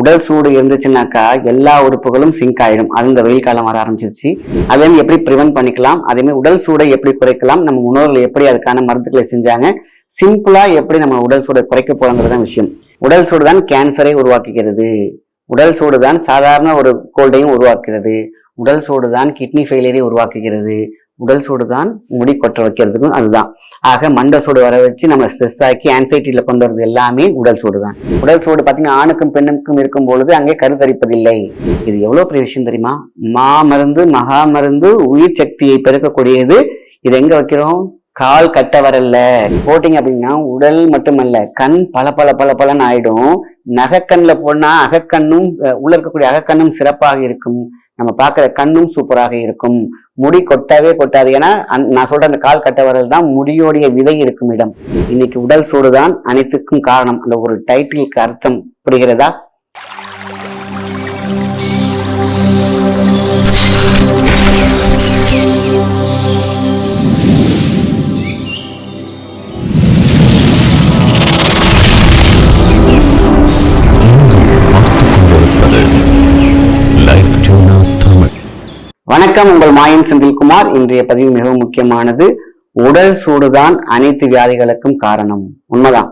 உடல் சூடு இருந்துச்சுனாக்கா எல்லா உறுப்புகளும் சிங்க் ஆயிடும். அது இந்த வெயில் காலம் வர ஆரம்பிச்சிருச்சு. அதுலேருந்து எப்படி ப்ரிவென்ட் பண்ணிக்கலாம்? அதேமாதிரி உடல் சூடை எப்படி குறைக்கலாம்? நம்ம முன்னோர்கள் எப்படி அதுக்கான மருந்துகளை செஞ்சாங்க? சிம்பிளா எப்படி நம்ம உடல் சூடை குறைக்க போறோங்கிறது தான் விஷயம். உடல் சூடு தான் கேன்சரை உருவாக்குகிறது. உடல் சூடு தான் சாதாரண ஒரு கோல்டையும் உருவாக்குகிறது. உடல் சூடு தான் கிட்னி ஃபெயிலியரை உருவாக்குகிறது. உடல் சூடு தான் முடி கொட்ட வைக்கிறதுக்கும் அதுதான். ஆக மண்டை சூடு வர வச்சு நம்ம ஸ்ட்ரெஸ் ஆக்கி ஆன்சைட்டியில் கொண்டு வரது எல்லாமே உடல் சூடு தான். உடல் சூடு பார்த்தீங்கன்னா ஆணுக்கும் பெண்ணுக்கும் இருக்கும் பொழுது அங்கே கருத்தரிப்பதில்லை இது எவ்வளோ பெரிய விஷயம் தெரியுமா? மாமருந்து மகா மருந்து உயிர் சக்தியை பெருக்கக்கூடியது. இது எங்கே வைக்கிறோம்? கால் கட்ட வரல போட்டிங்க அப்படின்னா உடல் மட்டுமல்ல கண் பல பல பல பலன்னு ஆயிடும். நகைக்கண்ணில் போனா அகக்கண்ணும் அஹ், உள்ள இருக்கக்கூடிய அகக்கண்ணும் சிறப்பாக இருக்கும். நம்ம பார்க்குற கண்ணும் சூப்பராக இருக்கும். முடி கொட்டவே கொட்டாது. ஏன்னா அந் நான் சொல்ற அந்த கால் கட்ட வரல் தான் முடியோடைய விதை இருக்கும் இடம். இன்னைக்கு உடல் சூடுதான் அனைத்துக்கும் காரணம். அந்த ஒரு டைட்டிலுக்கு அர்த்தம் புரிகிறதா? வணக்கம். உங்கள் மாயன் செந்தில்குமார். இன்றைய பதிவு மிகவும் முக்கியமானது. உடல் சூடுதான் அனைத்து வியாதிகளுக்கும் காரணம். உண்மைதான்.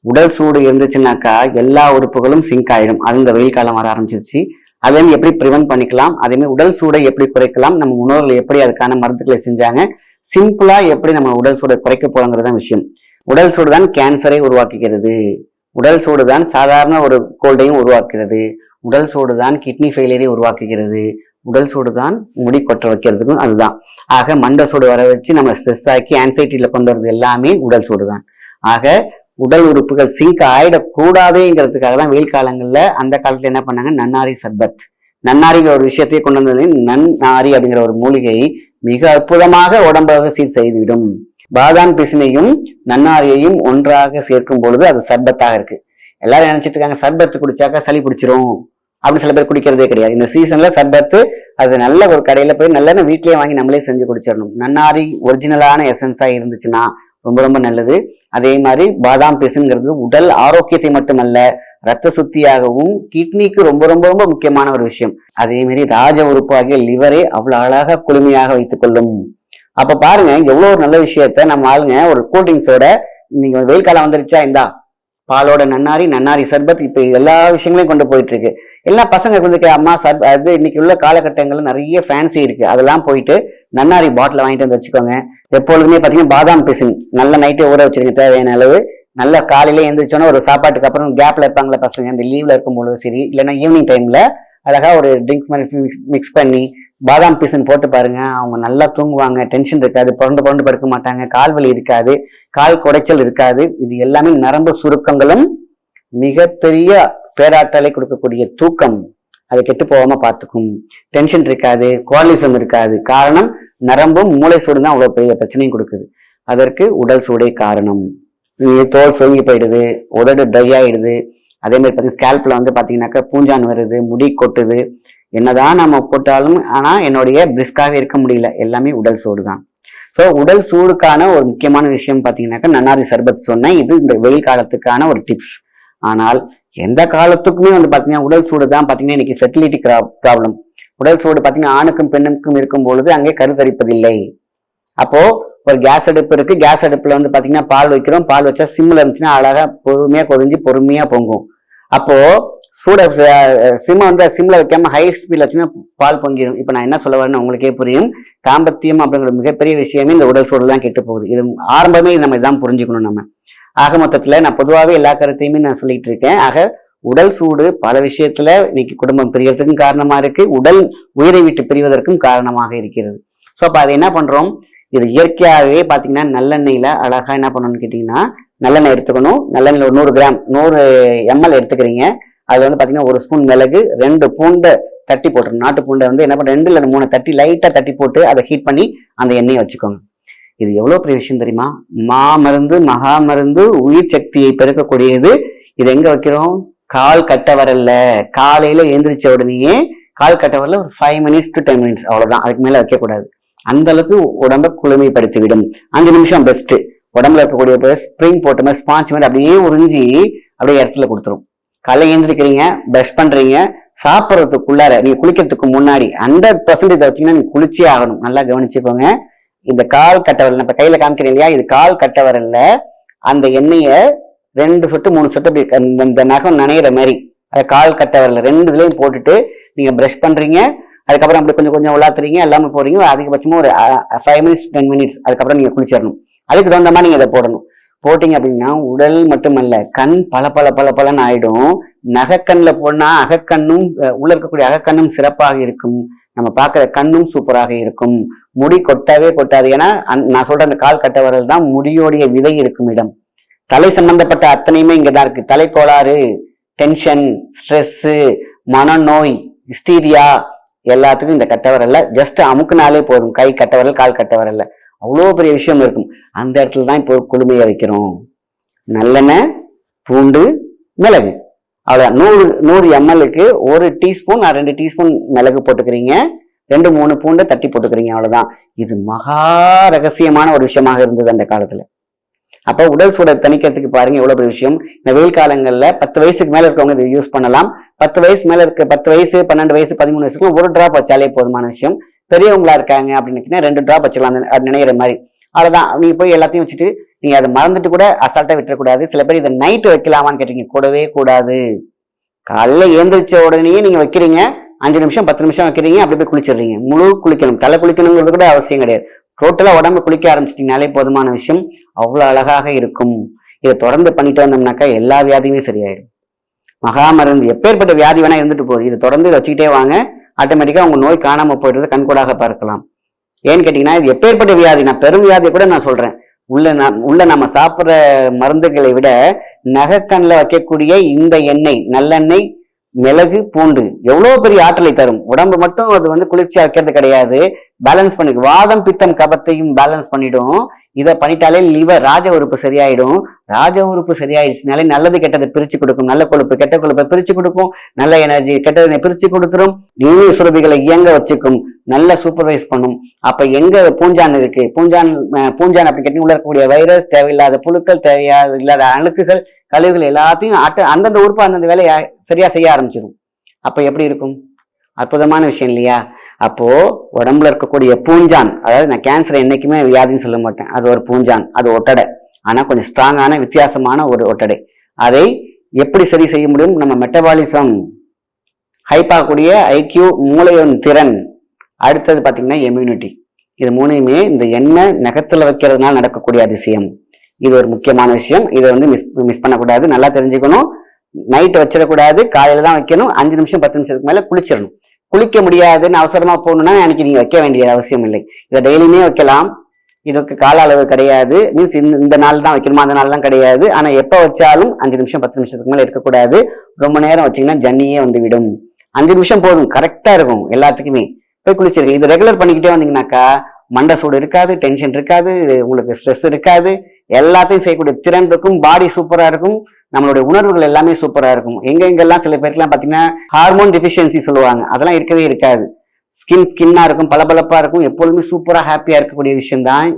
உடல் சூடு இருந்துச்சுன்னாக்கா எல்லா உறுப்புகளும் சிங்க் ஆயிடும். அது இந்த வெயில் காலம் வர ஆரம்பிச்சிருச்சு. அதே எப்படி ப்ரிவென்ட் பண்ணிக்கலாம்? அதேமாதிரி உடல் சூடை எப்படி குறைக்கலாம்? நம்ம முன்னோர்கள் எப்படி அதுக்கான மருந்துகளை செஞ்சாங்க? சிம்பிளா எப்படி நம்ம உடல் சூடை குறைக்க போறோங்கிறது தான் விஷயம். உடல் சூடுதான் கேன்சரை உருவாக்குகிறது. உடல் சூடுதான் சாதாரண ஒரு கோல்டையும் உருவாக்குகிறது. உடல் சூடுதான் கிட்னி ஃபெயிலியரை உருவாக்குகிறது. உடல் சூடு தான் முடி கொட்ட வைக்கிறதுக்கும் அதுதான். ஆக மண்ட சூடு வர வச்சு நம்ம ஸ்ட்ரெஸ் ஆக்கி ஆன்சைட்டியில் கொண்டு வரது எல்லாமே உடல் சூடு தான். ஆக உடல் உறுப்புகள் சிங்க் ஆயிடக்கூடாதுங்கிறதுக்காக தான் வெயில் காலங்களில் அந்த காலத்துல என்ன பண்ணாங்க? நன்னாரி சர்பத். நன்னாரிங்கிற ஒரு விஷயத்தையே கொண்டு வந்தது நன்னாரி அப்படிங்கிற ஒரு மூலிகை மிக அற்புதமாக உடம்பாக சீர் செய்துவிடும். பாதாம் பிசினையும் நன்னாரியையும் ஒன்றாக சேர்க்கும் பொழுது அது சர்பத்தாக இருக்கு. எல்லாரும் நினைச்சிட்டு இருக்காங்க சர்பத்து குடிச்சாக்கா சளி பிடிச்சிரும். அப்படி சில பேர் குடிக்கிறதே கிடையாது. இந்த சீசன்ல சர்பத்து அது நல்ல ஒரு கடையில போய் நல்லெண்ணெய் வீட்லயே வாங்கி நம்மளே செஞ்சு குடிச்சிடணும். நன்னாரி ஒரிஜினலான எசன்ஸா இருந்துச்சுன்னா ரொம்ப ரொம்ப நல்லது. அதே மாதிரி பாதாம் பிசுங்கிறது உடல் ஆரோக்கியத்தை மட்டுமல்ல ரத்த சுத்தியாகவும் கிட்னிக்கு ரொம்ப ரொம்ப ரொம்ப முக்கியமான ஒரு விஷயம். அதே மாதிரி ராஜ உறுப்பாகிய லிவரை அவ்வளவு அழகாக குளுமையாக வைத்துக் கொள்ளும். அப்ப பாருங்க எவ்வளவு ஒரு நல்ல விஷயத்த நம்ம ஆளுங்க ஒரு கூல் ட்ரிங்க்ஸோட நீங்க வெயில் காலம் வந்துருச்சா இந்தா? பாலோட நன்னாரி நன்னாரி சர்பத் இப்போ எல்லா விஷயங்களையும் கொண்டு போயிட்டு இருக்கு எல்லா பசங்க வந்து அம்மா சர்ப அது இன்னைக்கு உள்ள காலகட்டங்கள்ல நிறைய ஃபேன்சி இருக்கு. அதெல்லாம் போயிட்டு நன்னாரி பாட்டில் வாங்கிட்டு வந்து வச்சுக்கோங்க. எப்பொழுதுமே பார்த்தீங்கன்னா பாதாம் பிசின் நல்ல நைட்டே ஊற வச்சிருங்க தேவையான அளவு. நல்ல காலையில எழுந்திரிச்சோன்னா ஒரு சாப்பாட்டுக்கு அப்புறம் கேப்ல இருப்பாங்களே பசங்க இந்த லீவ்ல இருக்கும்போது சரி இல்லைன்னா ஈவினிங் டைம்ல அழகா ஒரு ட்ரிங்க்ஸ் மாதிரி மிக்ஸ் பண்ணி பாதாம் பீசன் போட்டு பாருங்க. அவங்க நல்லா தூங்குவாங்க. டென்ஷன் இருக்காது. புரண்டு புரண்டு படுக்க மாட்டாங்க. கால் வலி இருக்காது. கால் குடைச்சல் இருக்காது. இது எல்லாமே நரம்பு சுருக்கங்களும் மிகப்பெரிய பேராற்றலை கொடுக்கக்கூடிய தூக்கம். அது கெட்டு போகாம பார்த்துக்கும். டென்ஷன் இருக்காது. குவாலிசம் இருக்காது. காரணம் நரம்பும் மூளை சூடு தான் அவ்வளோ பெரிய பிரச்சனையும் கொடுக்குது. அதற்கு உடல் சூடே காரணம். தோல் சொங்கி போயிடுது. உதடு ட்ரை ஆயிடுது. அதே மாதிரி பார்த்தீங்கன்னா ஸ்கேல்பில் வந்து பார்த்தீங்கன்னாக்கா பூஞ்சான் வருது. முடி கொட்டுது. என்னதான் நம்ம போட்டாலும் ஆனால் என்னுடைய பிரிஸ்காகவே இருக்க முடியல. எல்லாமே உடல் சூடு தான் ஸோ உடல் சூடுக்கான ஒரு முக்கியமான விஷயம் பார்த்தீங்கன்னாக்கா நன்னாரி சர்பத் சொன்னேன். இது இந்த வெயில் காலத்துக்கான ஒரு டிப்ஸ் ஆனால் எந்த காலத்துக்குமே வந்து பார்த்தீங்கன்னா உடல் சூடு தான் பார்த்தீங்கன்னா இன்னைக்கு ஃபெர்டிலிட்டி ப்ராப்ளம் உடல் சூடு பார்த்தீங்கன்னா ஆணுக்கும் பெண்ணுக்கும் இருக்கும் பொழுது அங்கே கருத்தரிப்பதில்லை அப்போ ஒரு கேஸ் அடுப்பு இருக்கு. கேஸ் அடுப்புல வந்து பார்த்தீங்கன்னா பால் வைக்கிறோம். பால் வச்சா சிம்மில் இருந்துச்சுன்னா அழகாக பொறுமையாக கொதிஞ்சு பொறுமையாக பொங்கும். அப்போ சூட சிம்மை uh, வந்து சிம்ல வைக்காம ஹை ஸ்பீட்ல வச்சுன்னா பால் பொங்கிடும். இப்போ நான் என்ன சொல்ல வரேன்னு உங்களுக்கே புரியும். தாம்பத்தியம் அப்படிங்கிற மிகப்பெரிய விஷயமே இந்த உடல் சூடு தான் கெட்டு போகுது இது ஆரம்பமே இது நம்ம இதான் புரிஞ்சுக்கணும் நம்ம. ஆக மொத்தத்தில் நான் பொதுவாகவே எல்லா கருத்தையுமே நான் சொல்லிட்டு இருக்கேன். ஆக உடல் சூடு பல விஷயத்துல இன்னைக்கு குடும்பம் பிரியறதுக்கும் காரணமா இருக்கு. உடல் உயிரை விட்டு பிரிவதற்கும் காரணமாக இருக்கிறது. ஸோ அப்போ அதை என்ன பண்றோம்? இது இயற்கையாகவே பார்த்தீங்கன்னா நல்லெண்ணெயில் அழகாக என்ன பண்ணணும்னு கேட்டிங்கன்னா நல்லெண்ணெய் எடுத்துக்கணும். நல்லெண்ணெய் ஒரு நூறு கிராம் நூறு எம்எல் எடுத்துக்கிறீங்க. அதில் வந்து பார்த்தீங்கன்னா ஒரு ஸ்பூன் மிளகு ரெண்டு பூண்டை தட்டி போட்டுரும் நாட்டு பூண்டை வந்து என்ன பண்ண ரெண்டு இல்லை மூணு தட்டி லைட்டாக தட்டி போட்டு அதை ஹீட் பண்ணி அந்த எண்ணெயை வச்சுக்கோங்க. இது எவ்வளோ பெரிய விஷயம் தெரியுமா? மா மருந்து மகா மருந்து உயிர் சக்தியை பெருக்கக்கூடியது. இது எங்கே வைக்கிறோம்? கால் கட்ட வரல காலையில் எழுந்திரிச்ச உடனேயே கால் கட்ட வரல ஒரு five minutes to ten minutes அவ்வளோதான் அதுக்கு மேலே வைக்கக்கூடாது. அந்த அளவுக்கு உடம்ப குளுமைப்படுத்தி விடும் அஞ்சு நிமிஷம் பெஸ்ட்டு உடம்புல இருக்கக்கூடிய ஸ்ப்ரிங் போட்ட மாதிரி ஸ்பாஞ்ச் மாதிரி அப்படியே உறிஞ்சி அப்படியே இடத்துல கொடுத்துரும். காலை எழுந்திருக்கிறீங்க ப்ரஷ் பண்றீங்க சாப்பிட்றதுக்குள்ளார நீங்க குளிக்கிறதுக்கு முன்னாடி ஹண்ட்ரட் பர்சன்ட் இதை வச்சீங்கன்னா நீங்க குளிச்சே ஆகணும். நல்லா கவனிச்சுக்கோங்க. இந்த கால் கட்டவரல் நம்ம கையில காமிக்கிறேன் இல்லையா? இது கால் கட்டவரல்ல. அந்த எண்ணெயை ரெண்டு சொட்டு மூணு சொட்டு அப்படி இந்த- இந்த நகம் நனையிற மாதிரி. அதை கால் கட்டவரல ரெண்டு இதுலையும் போட்டுட்டு நீங்க ப்ரஷ் பண்றீங்க. அதுக்கப்புறம் அப்படி கொஞ்சம் கொஞ்சம் உலாத்துறீங்க. எல்லாமே போடுறீங்க. அதிகபட்சமா ஒரு ஃபைவ் மினிட்ஸ் டென் மினிட்ஸ் அதுக்கப்புறம் நீங்க குளிச்சிடணும். அதுக்கு தகுந்த மாதிரி நீங்க இதை போடணும். போட்டீங்க அப்படின்னா உடல் மட்டுமல்ல கண் பல பல பல பலன்னு ஆயிடும். நகைக்கண்ணில் போனா அகக்கண்ணும் உள்ள இருக்கக்கூடிய அகக்கண்ணும் சிறப்பாக இருக்கும். நம்ம பார்க்குற கண்ணும் சூப்பராக இருக்கும். முடி கொட்டவே கொட்டாது. ஏன்னா அந் நான் சொல்ற அந்த கால் கட்ட வரல் தான் முடியோடைய விதை இருக்கும் இடம். தலை சம்பந்தப்பட்ட அத்தனையுமே இங்கதான் இருக்கு. தலைக்கோளாறு டென்ஷன் ஸ்ட்ரெஸ்ஸு மனநோய் ஹிஸ்டீரியா எல்லாத்துக்கும் இந்த கட்டவரல்ல ஜஸ்ட் அமுக்குனாலே போதும். கை கட்டவரல் கால் கட்டவரல்ல அவ்வளோ பெரிய விஷயம் இருக்கும். அந்த இடத்துல தான் இப்போ குளுமையை வைக்கிறோம். நல்லெண்ணெய் பூண்டு மிளகு. அதான் நூறு நூறு எம்எல்க்கு ஒரு டீஸ்பூன் ரெண்டு டீஸ்பூன் மிளகு போட்டுக்கிறீங்க. ரெண்டு மூணு பூண்டை தட்டி போட்டுக்கிறீங்க. அவ்வளோதான் இது மகா ரகசியமான ஒரு விஷயமாக இருந்தது அந்த காலத்துல. அப்போ உடல் சூடை தணிக்கிறதுக்கு பாருங்க எவ்வளோ பெரிய விஷயம். இந்த வெயில் காலங்களில் பத்து வயசுக்கு மேலே இருக்கவங்க இதை யூஸ் பண்ணலாம். பத்து வயசு மேலே இருக்க பத்து வயசு பன்னெண்டு வயசு பதிமூணு வயசுக்கு ஒரு ட்ராப் வச்சாலே போதுமான விஷயம். பெரியவங்களா இருக்காங்க அப்படின்னு ரெண்டு ட்ராப் வச்சுக்கலாம் அது நினைக்கிற மாதிரி. அவ்வளோதான் நீ போய் எல்லாத்தையும் வச்சுட்டு நீங்க அதை மறந்துட்டு கூட அசால்ட்டாக விட்டுறக்கூடாது. சில பேர் இதை நைட்டு வைக்கலாமான்னு கேட்டீங்க கூடவே கூடாது. காலைல ஏந்திரிச்ச உடனே நீங்க வைக்கிறீங்க. அஞ்சு நிமிஷம் பத்து நிமிஷம் வைக்கிறீங்க. அப்படி போய் குளிச்சிடுறீங்க. முழு குளிக்கணும். தலை குளிக்கணுங்கிறது கூட அவசியம் கிடையாது. டோட்டலா உடம்பு குளிக்க ஆரம்பிச்சிட்டிங்கனாலே போதுமான விஷயம். அவ்வளவு அழகாக இருக்கும். இதை தொடர்ந்து பண்ணிட்டு வந்தோம்னாக்கா எல்லா வியாதியுமே சரியாயிடும். மகா மருந்து எப்பேற்பட்ட வியாதி வேணா இருந்துட்டு போகுது. இதை தொடர்ந்து இதை வச்சுக்கிட்டே வாங்க. ஆட்டோமேட்டிக்கா உங்கள் நோய் காணாம போயிடுறது கண்கூடாக பார்க்கலாம். ஏன்னு கேட்டீங்கன்னா இது எப்பேற்பட்ட வியாதி? நான் பெரும் வியாதியை கூட நான் சொல்றேன். உள்ள நான் உள்ள நம்ம சாப்பிட்ற மருந்துகளை விட நகைக்கண்ணில் வைக்கக்கூடிய இந்த எண்ணெய் நல்லெண்ணெய் மிளகு பூண்டு எவ்வளவு பெரிய ஆற்றலை தரும். உடம்பு மட்டும் அது வந்து குளிர்ச்சியா வைக்கிறது கிடையாது. பேலன்ஸ் பண்ணி வாதம் பித்தம் கபத்தையும் பேலன்ஸ் பண்ணிடும். இதை பண்ணிட்டாலே லிவர் ராஜ உறுப்பு சரியாயிடும். ராஜ உறுப்பு சரியாயிடுச்சுனாலே நல்லது கெட்டதை பிரிச்சு கொடுக்கும். நல்ல கொழுப்பு கெட்ட கொழுப்பை பிரிச்சு கொடுக்கும். நல்ல எனர்ஜி கெட்டதை பிரிச்சு கொடுத்துரும். நீர் சுரபிகளை இயங்க வச்சுக்கும். நல்ல சூப்பர்வைஸ் பண்ணும். அப்ப எங்க பூஞ்சான் இருக்கு? பூஞ்சான் பூஞ்சான் அப்படி கேட்டீங்க உள்ள இருக்கக்கூடிய வைரஸ் தேவையில்லாத புழுக்கள் தேவையாத இல்லாத அழுக்குகள் கழிவுகள் எல்லாத்தையும் அட்ட அந்தந்த உறுப்பு அந்தந்த வேலையை சரியா செய்ய ஆரம்பிச்சிடும் அப்ப எப்படி இருக்கும்? அற்புதமான விஷயம் இல்லையா? அப்போது உடம்புல இருக்கக்கூடிய பூஞ்சான் அதாவது நான் கேன்சர் என்றைக்குமே வியாதின்னு சொல்ல மாட்டேன். அது ஒரு பூஞ்சான் அது ஒட்டடை. ஆனால் கொஞ்சம் ஸ்ட்ராங்கான வித்தியாசமான ஒரு ஒட்டடை. அதை எப்படி சரி செய்ய முடியும்? நம்ம மெட்டபாலிசம் ஹைப்பாகக்கூடிய ஐக்கியூ மூளையின் திறன். அடுத்தது பார்த்தீங்கன்னா இம்யூனிட்டி இது மூணையுமே இந்த எண்ணெய் நகத்தில் வைக்கிறதுனால நடக்கக்கூடிய அதிசயம். இது ஒரு முக்கியமான விஷயம். இதை வந்து மிஸ் மிஸ் பண்ணக்கூடாது. நல்லா தெரிஞ்சுக்கணும். நைட் வச்சிடக்கூடாது. காலையில தான் வைக்கணும். அஞ்சு நிமிஷம் பத்து நிமிஷத்துக்கு மேல குளிச்சிடணும். குளிக்க முடியாதுன்னு அவசரமா போகணும்னா எனக்கு நீங்க வைக்க வேண்டிய அவசியம் இல்லை. இதை டெய்லியுமே வைக்கலாம். இதுக்கு கால அளவு கிடையாது. மீன்ஸ் இந்த நாள் தான் வைக்கணுமா? அந்த நாள்லாம் கிடையாது. ஆனா எப்ப வச்சாலும் அஞ்சு நிமிஷம் பத்து நிமிஷத்துக்கு மேல இருக்கக்கூடாது. ரொம்ப நேரம் வச்சீங்கன்னா ஜன்னியே வந்து விடும் அஞ்சு நிமிஷம் போதும். கரெக்டா இருக்கும் எல்லாத்துக்குமே. போய் குளிச்சிருக்கு இது ரெகுலர் பண்ணிக்கிட்டே வந்தீங்கன்னாக்கா மண்டை சூடு இருக்காது டென்ஷன் இருக்காது உங்களுக்கு ஸ்ட்ரெஸ் இருக்காது. எல்லாத்தையும் செய்யக்கூடிய திறன் இருக்கும் பாடி சூப்பராக இருக்கும் நம்மளுடைய உணர்வுகள் எல்லாமே சூப்பராக இருக்கும். எங்கெங்கெல்லாம் சில பேருக்குலாம் பார்த்தீங்கன்னா ஹார்மோன் டிஃபிஷியன்சி சொல்லுவாங்க. அதெல்லாம் இருக்கவே இருக்காது. ஸ்கின் ஸ்கின்னாக இருக்கும் பளபளப்பாக இருக்கும் எப்பொழுதுமே சூப்பராக ஹாப்பியாக இருக்கக்கூடிய விஷயம் தான்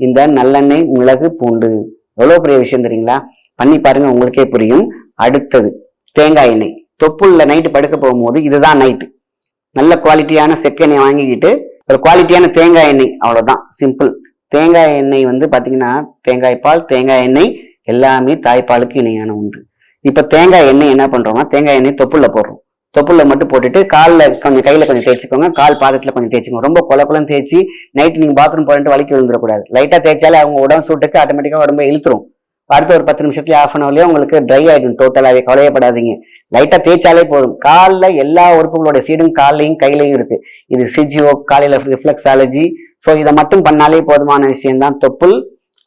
இந்த நல்லெண்ணெய் மிளகு பூண்டு. எவ்வளோ பெரிய விஷயம் தெரியுங்களா? பண்ணி பாருங்க உங்களுக்கே புரியும். அடுத்தது தேங்காய் எண்ணெய். தொப்புள்ள நைட்டு படுக்க போகும்போது இதுதான் நைட்டு நல்ல குவாலிட்டியான செக்கெண்ணெய் வாங்கிக்கிட்டு ஒரு குவாலிட்டியான தேங்காய் எண்ணெய் அவ்வளோதான் சிம்பிள் தேங்காய் எண்ணெய் வந்து பார்த்தீங்கன்னா தேங்காய் பால் தேங்காய் எண்ணெய் எல்லாமே தாய்ப்பாலுக்கு இணையான ஒன்று இப்போ தேங்காய் எண்ணெய் என்ன பண்ணுறோம்னா தேங்காய் எண்ணெய் தொப்புள்ள போடுறோம். தொப்புள்ள மட்டும் போட்டுட்டு காலில் கொஞ்சம் கையில் கொஞ்சம் தேய்ச்சிக்கோங்க. கால் பாதத்தில் கொஞ்சம் தேய்ச்சிக்கோங்க. ரொம்ப கொல தேய்ச்சி நைட் நீங்கள் பாத்ரூம் போயிட்டு வலிக்கு விழுந்துடக்கூடாது. லைட்டாக தேய்ச்சாலே அவங்க உடம்பு சூட்டுக்கு ஆட்டோமேட்டிக்காக உடம்பு இழுத்துரும். அடுத்த ஒரு பத்து நிமிஷத்துல ஆஃப் அன் ஹவர்லயே உங்களுக்கு ட்ரை ஆகிடும் டோட்டலாகவே கவலையப்படாதீங்க. லைட்டாக தேய்ச்சாலே போதும். காலில் எல்லா உறுப்புகளோட சீடும் காலையும் கையிலையும் இருக்கு. இது சிஜிஓ காலையில் ரிஃப்ளெக்ஸாலஜி ஸோ இதை மட்டும் பண்ணாலே போதுமான விஷயம்தான். தொப்புள்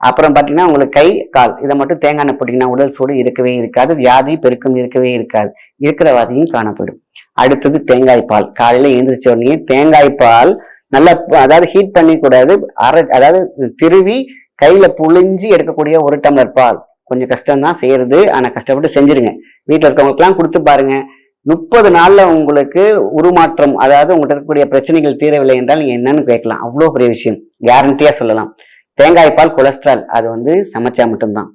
அப்புறம் பார்த்தீங்கன்னா உங்களுக்கு கை கால். இதை மட்டும் தேங்காய் எண்ணெய் போட்டிங்கன்னா உடல் சூடு இருக்கவே இருக்காது வியாதி பெருக்கம் இருக்கவே இருக்காது. இருக்கிற வாதியும் காணப்படும். அடுத்தது தேங்காய் பால். காலையில் எழுந்திரிச்ச உடனே தேங்காய் பால் நல்லா அதாவது ஹீட் பண்ணி கூடாது அரை அதாவது திருவி கையில் புழிஞ்சு எடுக்கக்கூடிய ஒரு டம்ளர் பால். கொஞ்சம் கஷ்டம்தான் செய்யறது. ஆனால் கஷ்டப்பட்டு செஞ்சிருங்க. வீட்டில் இருக்கவங்களுக்குலாம் கொடுத்து பாருங்க. முப்பது நாளில் உங்களுக்கு உருமாற்றம் அதாவது உங்கள்கிட்ட இருக்கக்கூடிய பிரச்சனைகள் தீரவில்லை என்றால் நீங்கள் என்னன்னு கேட்கலாம். அவ்வளோ பெரிய விஷயம். கேரண்டியாக சொல்லலாம். தேங்காய் பால் கொலஸ்ட்ரால் அது வந்து சமைச்சா மட்டும்தான்.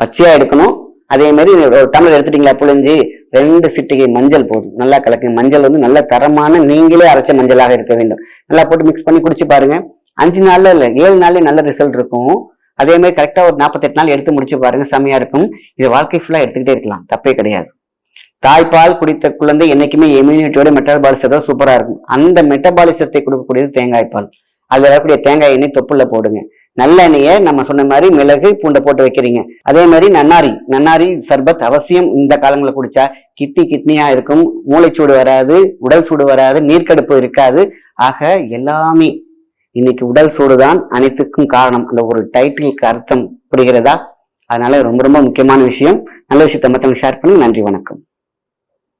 பச்சையாக எடுக்கணும். அதே மாதிரி ஒரு டம்ளர் எடுத்துட்டீங்களா புழிஞ்சு ரெண்டு சிட்டிகை மஞ்சள் போதும். நல்லா கலக்குங்க மஞ்சள் வந்து நல்ல தரமான நீங்களே அரைச்ச மஞ்சளாக இருக்க வேண்டும். நல்லா போட்டு மிக்ஸ் பண்ணி குடிச்சு பாருங்க. அஞ்சு நாள்ல இல்லை ஏழு நாள்ல நல்ல ரிசல்ட் இருக்கும். அதே மாதிரி கரெக்டாக ஒரு நாற்பத்தெட்டு நாள் எடுத்து முடிச்சு பாருங்க. செம்மையா இருக்கும். இது வாழ்க்கை ஃபுல்லாக எடுத்துக்கிட்டே இருக்கலாம். தப்பே கிடையாது. தாய்ப்பால் குடித்த குழந்தை என்னைக்குமே இம்யூனிட்டியோட மெட்டபாலிசத்தோட சூப்பராக இருக்கும். அந்த மெட்டபாலிசத்தை கொடுக்கக்கூடியது தேங்காய் பால். அதில் வரக்கூடிய தேங்காய் எண்ணெய் தொப்புல போடுங்க. நல்ல எண்ணெயை நம்ம சொன்ன மாதிரி மிளகு பூண்டை போட்டு வைக்கிறீங்க. அதே மாதிரி நன்னாரி. நன்னாரி சர்பத் அவசியம் இந்த காலங்களில் குடிச்சா கிட்னி கிட்னியா இருக்கும். மூளைச்சூடு வராது உடல் சூடு வராது நீர்க்கடுப்பு இருக்காது. ஆக எல்லாமே இன்னைக்கு உடல் சூடுதான் அனைத்துக்கும் காரணம். அந்த ஒரு டைட்டிலுக்கு அர்த்தம் புரிகிறதா? அதனால ரொம்ப ரொம்ப முக்கியமான விஷயம். நல்ல விஷயத்தை மற்றவங்க ஷேர் பண்ணி நன்றி வணக்கம்.